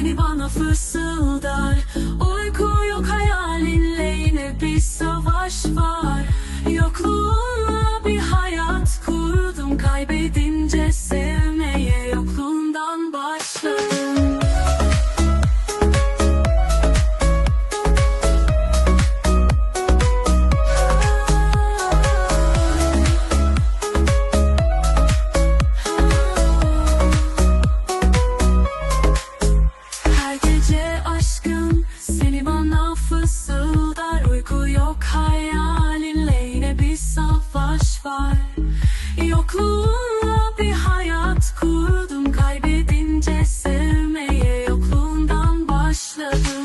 seni bana fısıldar. Uyku yok hayalinle yine biz. savaş var. Yokluğunla bir hayat kurdum. Kaybedince sevmeye yokluğundan başladım.